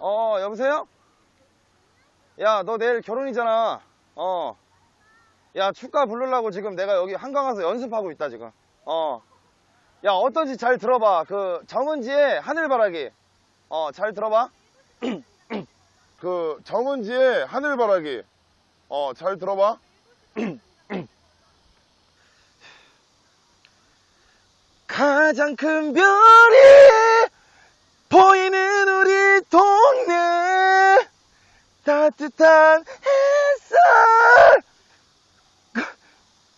어, 여보세요? 야, 너 내일 결혼이잖아. 어. 야, 축가 부르려고 지금 내가 여기 한강 가서 연습하고 있다, 지금. 어. 야, 어떤지 잘 들어봐. 그, 정은지의 하늘바라기. 어, 잘 들어봐. 그 정은지의 하늘바라기 어 잘 들어봐 가장 큰 별이 보이는 우리 동네 따뜻한 햇살!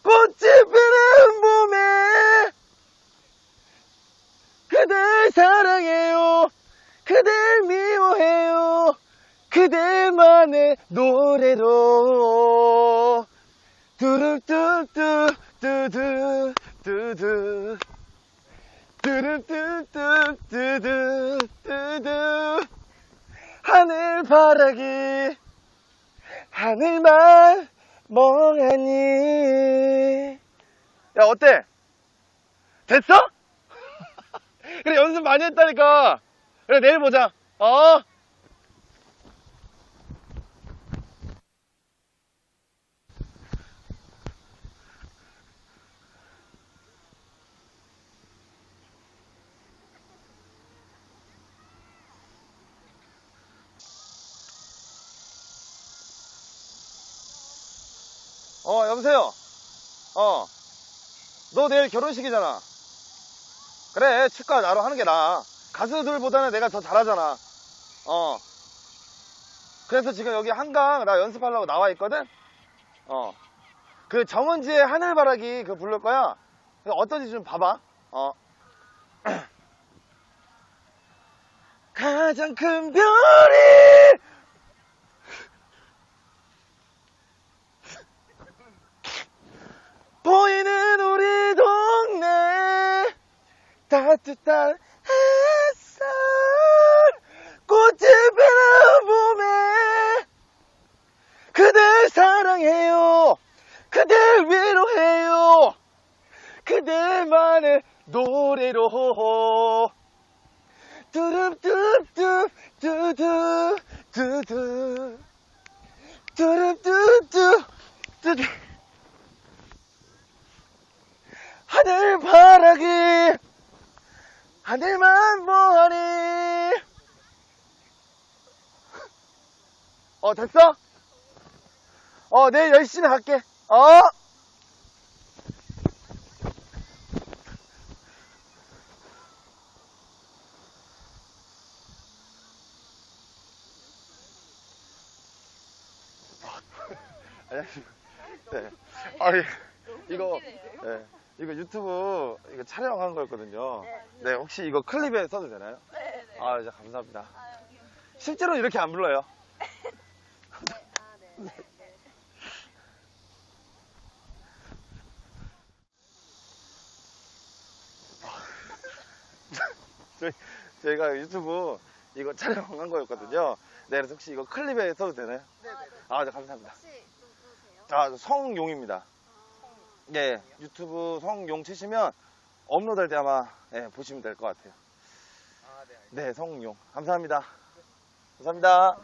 꽃이 피는 봄에 그댈 사랑해요. 그댈 미워해요. 그대만의 노래로. 뚜루뚜뚜 뚜두 뚜두. 뚜루뚜뚜 뚜두 뚜두. 하늘 바라기 하늘만 멍하니 야 어때? 됐어? 그래 연습 많이 했다니까 그래 내일 보자 어? 어, 여보세요? 어. 너 내일 결혼식이잖아. 그래, 축가 나로 하는 게 나아. 가수들보다는 내가 더 잘하잖아. 어. 그래서 지금 여기 한강 나 연습하려고 나와 있거든? 어. 그 정은지의 하늘바라기 그 부를 거야. 어떤지 좀 봐봐. 어. 가장 큰 별이 보이는 우리 동네. 따뜻한 햇살. 꽃이 피는 봄에. 그댈 사랑해요. 그댈 위로해요. 그대만의 노래로. 뚜릅뚜릅뚜 뚜두 뚜두. 뚜릅뚜뚜 뚜두 하늘 바라기 하늘만 보니 어 됐어? 어 내일 열심히 할게 어? 안녕하십니까 네. 아니 이거 네. 이거 유튜브 이거 촬영한 거였거든요. 네, 혹시 이거 클립에 써도 되나요? 네, 네. 아, 이제 감사합니다. 실제로 이렇게 안 불러요. 아, 네. 네. 저희, 저희가 유튜브 이거 촬영한 거였거든요. 네, 그래서 혹시 이거 클립에 써도 되나요? 네, 네. 아, 네, 감사합니다. 혹시 누구세요? 아, 성용입니다. 네, 유튜브 성용 치시면 업로드할 때 아마 예, 보시면 될 것 같아요. 네, 성용. 감사합니다. 감사합니다.